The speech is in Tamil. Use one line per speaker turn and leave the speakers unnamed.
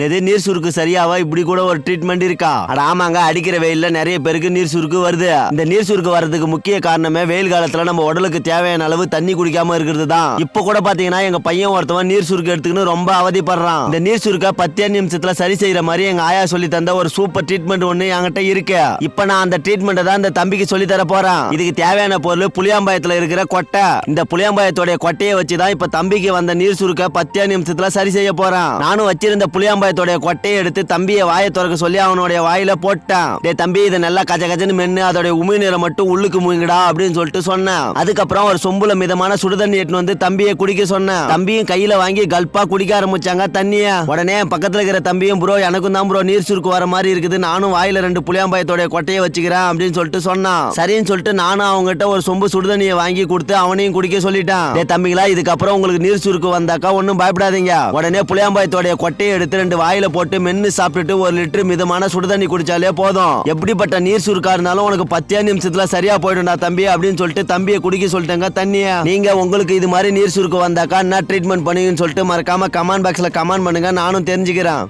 நெது நீர் சுருக்கு சரியாவா? இப்படி கூட ஒரு ட்ரீட்மெண்ட் இருக்கா? அட ஆமாங்க அடிக்கிற வெயில்ல நிறைய பேருக்கு நீர் சுருக்கு வருது. இந்த நீர் சுருக்கு வர்றதுக்கு முக்கிய காரணமே வெயில் காலத்துல நம்ம உடலுக்கு தேவையான அளவு தண்ணி குடிக்காம இருக்கிறது தான். இப்ப கூட பாத்தீங்கன்னா எங்க பையன் ஒருத்தவன் நீர் சுருக்கு எடுத்துக்கின்னு ரொம்ப அவதிப்படுறான். இந்த நீர் சுருக்க பத்தே நிமிஷத்துல சரி செய்யற மாதிரி எங்க ஆயா சொல்லி தந்த ஒரு சூப்பர் ட்ரீட்மெண்ட் ஒண்ணு என்கிட்ட இருக்கு. இப்ப நான் அந்த ட்ரீட்மெண்ட் தான் இந்த தம்பிக்கு சொல்லி தர போறேன். இதுக்கு தேவையான பொருள் புளியாம்பாயத்துல இருக்கிற கொட்டை. இந்த புளியாம்பாயத்தோடைய கொட்டையை வச்சு தான் இப்ப தம்பிக்கு வந்த நீர் சுருக்க பத்தே நிமிஷத்துல சரி செய்ய போறேன். நானும் வச்சிருந்த புளியாம்பாயத்தோட கொட்டையை எடுத்து தம்பியை வாயை திறக்க சொல்லி அவனுடைய வாயில போட்டான். டே தம்பி இதை நல்லா கஜ கஜன்னு மென்னு அதோட உமிழ்நீரை மட்டும் உள்ளுக்கு முயங்கடா அப்படின்னு சொல்லிட்டு சொன்னேன். அதுக்கப்புறம் ஒரு சொம்புல மிதமான சுடுதண்ணி எட்டுன்னு வந்து தம்பியை குடிக்க சொன்னேன். தம்பியும் கையில வாங்கி கல்பா குடிக்க ஆரம்பிச்சாங்க தண்ணிய. உடனே பக்கத்துல இருக்கிற தம்பியும் ப்ரோ எனக்கும் தான் ப்ரோ நீர் சுருக்கு வர மாதிரி இருக்குது. நானும் வாயில ரெண்டு புளியாம்பாயத்தோடைய கொட்டையை வச்சுக்கிறேன் அப்படின்னு சொல்லிட்டு சொன்னான். சரின்னு சொல்லிட்டு நானும் அவங்ககிட்ட ஒரு சொம்பு சுடுதண்ணியை வாங்கி கொடுத்து அவனையும் குடிக்க சொல்லிட்டான். டே தம்பிங்களா இதுக்கப்புறம் உங்களுக்கு நீர் சுருக்கு வந்தாக்கா ஒன்றும் பயப்படாதீங்க. உடனே புளியாம்பாயத்தோடைய கொட்டையை எடுத்து ரெண்டு ரெண்டு வாயில போட்டு மென்னு சாப்பிட்டுட்டு ஒரு லிட்டர் மிதமான சுடுதண்ணி குடிச்சாலே போதும். எப்படிப்பட்ட நீர் சுருக்கா இருந்தாலும் உனக்கு பத்தே நிமிஷத்துல சரியா போயிடும்டா தம்பி அப்படின்னு சொல்லிட்டு தம்பியை குடிக்க சொல்லிட்டேங்க தண்ணிய. நீங்க உங்களுக்கு இது மாதிரி நீர் சுருக்கு வந்தாக்கா என்ன ட்ரீட்மெண்ட் பண்ணுவீங்கன்னு சொல்லிட்டு மறக்காம கமெண்ட் பாக்ஸ்ல கமெண்ட் பண்ணுங்க நானும் தெரிஞ்சுக்கிறேன்.